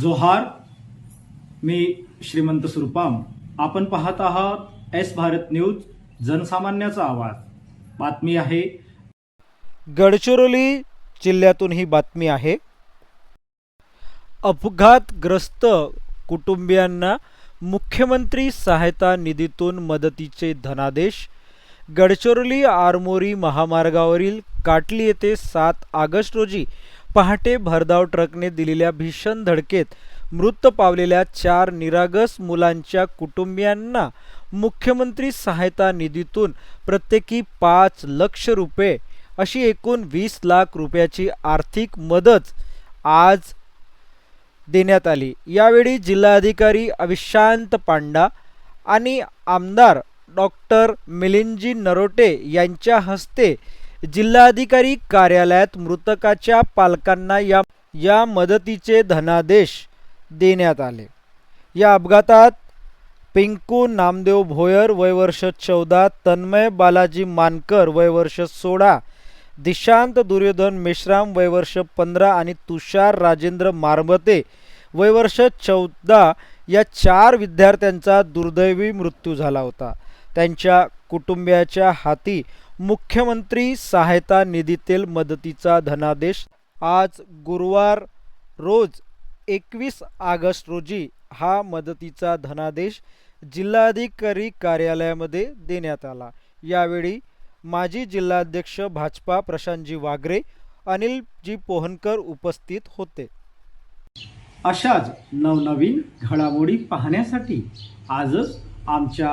जोहार मी श्रीमंत सुरपाम. आपण पाहत आहात एस भारत न्यूज जनसामान्याचा आवाज. बातमी आहे. गडचिरोली जिल्ह्यातून ही बातमी आहे. अपघातग्रस्त कुटुंबियांना मुख्यमंत्री सहायता निधीतून मदतीचे धनादेश. गडचिरोली आरमोरी महामार्गावरील काटली येथे सात ऑगस्ट रोजी पहाटे भरधाव ट्रकने दिलेल्या भीषण धडकेत मृत पावलेल्या चार निरागस मुलांच्या कुटुंबियांना मुख्यमंत्री सहायता निधीतून प्रत्येकी पाच लक्ष रुपये अशी एकूण वीस लाख रुपयाची आर्थिक मदत आज देण्यात आली. यावेळी जिल्हाधिकारी अविशांत पांडा आणि आमदार डॉक्टर मिलिंदजी नरोटे यांच्या हस्ते जिल्हाधिकारी कार्यालयात मृतकाच्या पालकांना या या मदतीचे धनादेश देण्यात आले. या अपघातात पिंकू नामदेव भोयर वयवर्ष चौदा तन्मय बालाजी मानकर वयवर्ष सोळा दिशांत दुर्योधन मेश्राम वयवर्ष पंधरा आणि तुषार राजेंद्र मारबते वयवर्ष चौदा या चार विद्यार्थ्यांचा दुर्दैवी मृत्यू झाला होता. त्यांच्या कुटुंबियाच्या हाती मुख्यमंत्री सहायता निधीतील मदतीचा धनादेश. आज गुरुवार रोज एकवीस ऑगस्ट रोजी हा मदतीचा धनादेश जिल्हाधिकारी कार्यालयामध्ये देण्यात आला. यावेळी माजी जिल्हाध्यक्ष भाजपा प्रशांतजी वागरे अनिलजी पोहनकर उपस्थित होते. अशाच नवनवीन घडामोडी पाहण्यासाठी आजच आमच्या